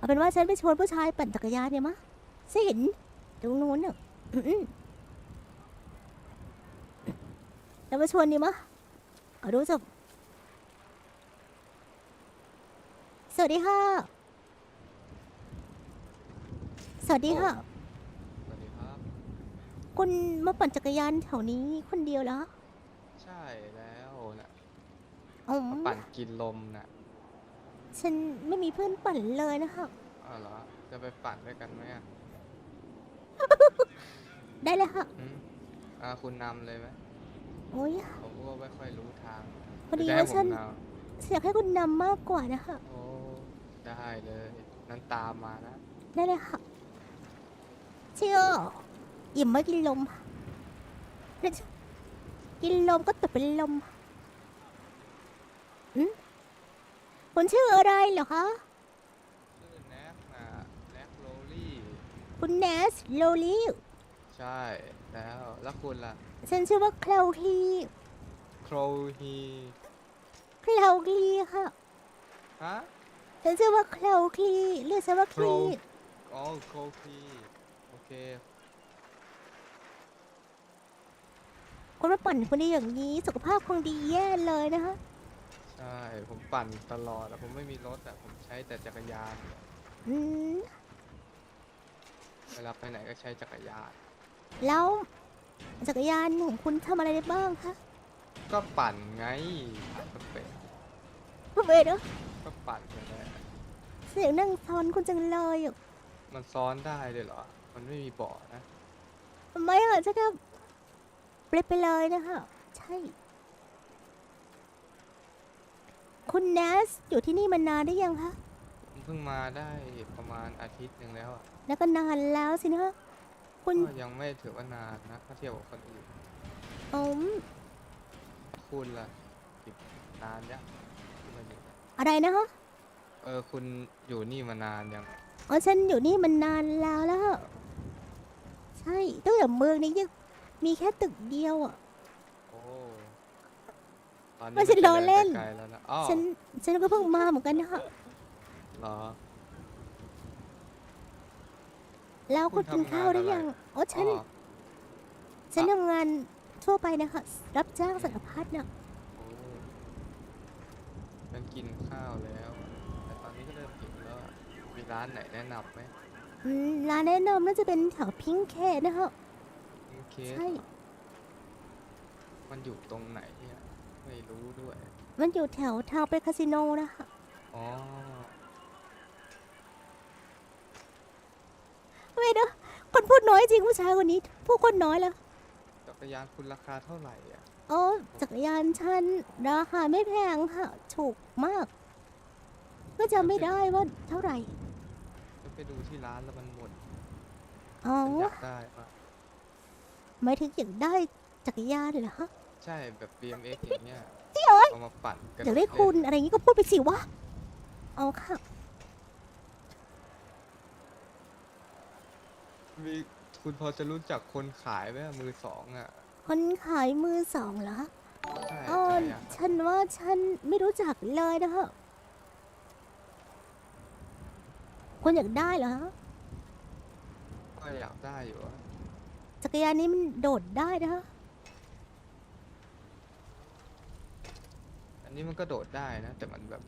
เอาเป็นว่าฉันไปชวนผู้ชายปั่นจักรยานเนี่ยมะฉันเห็นตรงนู้นน่ะอืมๆแล้วมาชวนดีมะเอาดูจบสวัสดีค่ะ สวัสดีค่ะ สวัสดีครับ คุณมาปั่นจักรยานแถวนี้คนเดียวเหรอใช่แล้วนะอ๋อมาปั่นกินลมนะ ฉันไม่มีเพื่อนปั่นเลยนะคะอ้าวเหรอ จะไปปั่นด้วยกันไหมอะได้เลยค่ะ อืมอ่าคุณนำเลยไหมโอ้ย ผมก็ไม่ค่อยรู้ทางพอดีจะให้ว่าผฉันมนอยากให้คุณนำมากกว่านะคะำโอ้ ได้เลยนั้นตามมานะได้เลยค่ะ เชื่ออิ่มไม่กินลมแล้วกินลมก็ตกเป็นลมอืม คุณชื่ออะไรเหรอคะ ชื่อแน็กนะแน็กโรลี่ คุณเนสโลลีใช่แล้ว แล้วคุณล่ะ ฉันชื่อว่าคลาวคลีโครฮีคลาวคลีค่ะ ฮะ ฉันชื่อว่าคลาวคลีเรียกฉันว่าคลี Crow อ๋อโครฮีโอเค คุณมาปั่นคนเดียวอย่างนี้ สุขภาพคงดีแย่เลยนะคะ ใช่ผมปั่นตลอดอะผมไม่มีรถอะผมใช้แต่จักรยาน อืมเวลาไปไหนก็ใช้จักรยาน แล้วจักรยานของคุณทำอะไรได้บ้างคะก็ปั่นไงก็เป็นคุณเวเนอะก็ปั่นไปแหละเสียงนั่งซ้อนคุณจังเลยอะมันซ้อนได้เลยเหรอ มันไม่มีเบาะนะ ทำไมอะฉันก็เปลยไปเลยนะคะ ใช่ คุณเนสอยู่ที่นี่มานานได้ยังคะผมเพิ่งมาได้ประมาณอาทิตย์หนึ่งแล้วอะแล้วก็นานแล้วสินะคุณก็ยังไม่ถือว่านานนะถ้าเทียบกับคนอื่นอืมคุณล่ะอีกนานยังที่มาอยู่อะไรนะคะเออคุณอยู่นี่มานานยังอ๋อฉันอยู่นี่มานานแล้วแล้ว ใช่ตั้งแต่เมืองนี้ยังมีแค่ตึกเดียวอะโอ้ ตอนนี้ไม่ใช่มัจล้อเล่น ไกลแล้วนะอ๋อฉันฉันก็เพิ่งมาเหมือนกันนะคะเหรอ แล้วคุณคุกิณนทำข้าวหรืงานอยังอะไรอ๋อฉันอ๋อ ฉันทำงานทั่วไปนะคะรับจ้างสารพัดน่ะโอ้ฉันกินข้าวแล้ว แต่ตอนนี้ก็เริ่มหิวแล้วอะมีร้านไหนแนะนำไหมอืมร้านแนะนำน่าจะเป็นแถวพิงเคนะคะ โอเคใช่ มันอยู่ตรงไหนเนี่ย ไม่รู้ด้วย มันอยู่แถวทางไปคาสิโนนะคะอ๋อ ไม่เนอะคนพูดน้อยจริงผู้ชายคนนี้พูดคนน้อยแล้วจักรยานคุณราคาเท่าไหร่อะอ๋อจักรยานฉันราคาไม่แพงค่ะถูกมาก ก็จำไม่ได้ว่าเท่าไหร่จะไปดูที่ร้านแล้วมันหมดอ๋อฉันอยากได้ปะหมายถึงอยากได้จักรยานเหรอฮะ ใช่แบบ BMX อย่างเงี้ยที่เอ้ยเอามาปั่นกันอยากได้คุณอะไรอย่างงี้ก็พูดไปสิวะเอาค่ะ มีคุณพอจะรู้จักคนขายไหมอะมือสองอะคนขายมือสองเหรอฮะใช่อ๋อใช่อะฉันว่าฉันไม่รู้จักเลยนะฮะคุณอยากได้เหรอฮะก็อยากได้อยู่อะจักรยานนี้มันโดดได้นะฮะ อันนี้มันก็โดดได้นะ แต่มันแบบ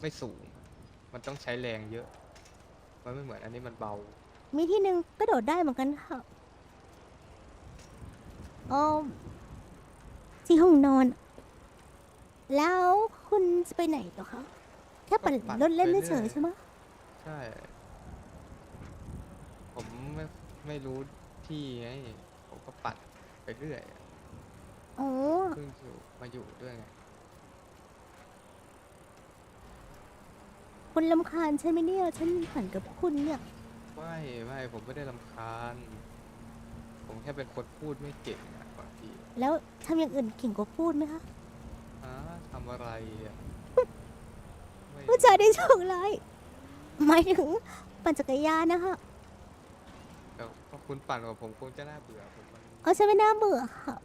ไม่สูง มันต้องใช้แรงเยอะ มันไม่เหมือนอันนี้มันเบา มีที่หนึ่งก็โดดได้เหมือนกันค่ะอ๋อที่ห้องนอน แล้วคุณจะไปไหนเหรอคะแค่ปั่นก็ปั่นรถเล่นไปไม่เฉยเรื่อยใช่ไหมใช่ ผมไม่ไม่รู้ที่ไง ผมก็ปัดไปเรื่อยอะอ๋อ เพิ่งอยู่มาอยู่ด้วยไง คุณลำคาญใช่ไหมเนี่ย ฉันผ่านกับคุณเนี่ย ไม่ไม่ผมไม่ได้รำคาญ ผมแค่เป็นคนพูดไม่เก่งอะบางทีแล้วทำอย่างอื่นเก่งกว่าพูดไหมคะฮะทำอะไรอะไม่ผู้ชายได้โชคร้ายหมายถึงปั่นจักรยานนะคะแต่พอคุณปั่นกับผมคงจะน่าเบื่อผมมันเอาฉันไม่น่าเบื่อค่ะ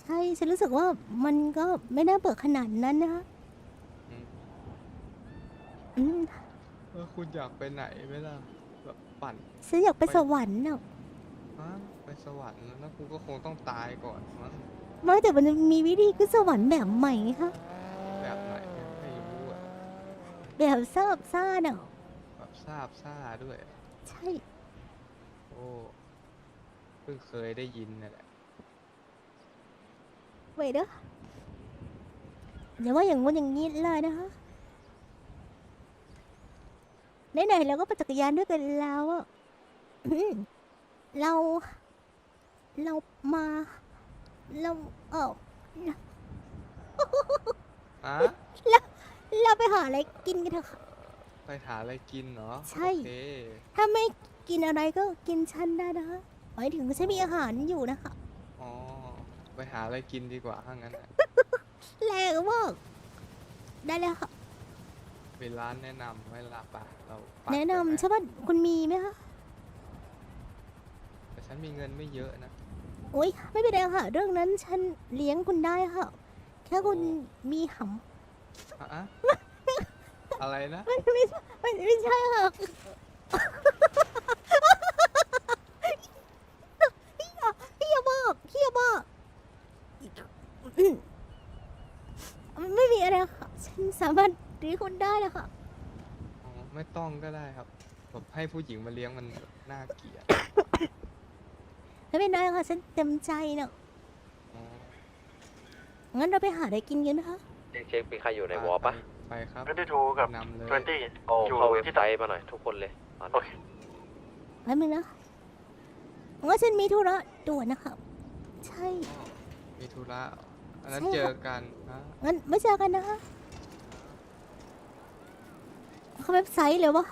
ใช่ ฉันรู้สึกว่ามันก็ไม่น่าเบื่อขนาดนั้นนะคะ อืมอืมมอคุณอยากไปไหนไหมล่ะแบบปั่นฉันอยากไปไปสวรรค์น่ะฮะไปสวรรค์แล้วคุณก็คงต้องตายก่อนมั้งไม่แต่มันมีวิธีขึ้นสวรรค์แบบใหม่ไงคะแบบไหนไม่รู้อะแบบทราบซ่าน่ะแบบทราบซ่าด้วย ใช่ โอ้เพิ่งเคยได้ยินนั่นแหละเว้ยเด้ออย่าว่าอย่างงู้นอย่างนี้เลยนะคะ ไหนๆเราก็ปั่นจักรยานด้วยกันแล้วอะอืมเรา เรามา เราเอออะเราไปหาอะไรกินกันเถอะค่ะ ไปหาอะไรกินเหรอใช่ โอเคถ้าไม่กินอะไรก็กินฉันได้นะคะหมายถึงฉันมีอาหารอยู่นะคะอ๋อไปหาอะไรกินดีกว่าถ้างั้นน่ะแรงมากได้เลยค่ะ มีร้านแนะนำไว้ละปะเราปักแนะไปไหมนำใช่ป่ะคุณมีไหมคะแต่ฉันมีเงินไม่เยอะนะ โอ๊ยไม่เป็นไรค่ะ เรื่องนั้นฉันเลี้ยงคุณได้ค่ะ แค่คุณมีหอะอะอะไรนะำไม่ไม่ใช่ไม่ไม่ใช่ค่ะพี่อย่าพี่อย่าบอกพี่อย่าบอกอืมไม่มีอะไรค่ะฉันสามารถ เลี้ยงคุณได้เลยค่ะ อ๋อไม่ต้องก็ได้ครับแบบให้ผู้หญิงมาเลี้ยงมันแบบน่าเกลียดไม่เป็นไรค่ะฉันเต็มใจเนาะอ๋องั้นเราไปหาอะไรกินกันนะคะเช็คเช็คมีใครอยู่ในไปวอลปะไปครับทเวนตี้ทูกับนำเลยทเวนตี้ โอ้อยู่เข้าเว็บที่ไซไหนต์มาหน่อยทุกคนเลยตอนโอนี้เค แป๊บนึงนะงั้นฉันมีธุระด่วนนะคะใช่อ๋อมีธุระอันนั้นใช่เจครัอบกันนะงั้นไม่เจอกันนะคะ เขาเว็บไซต์เลยวะ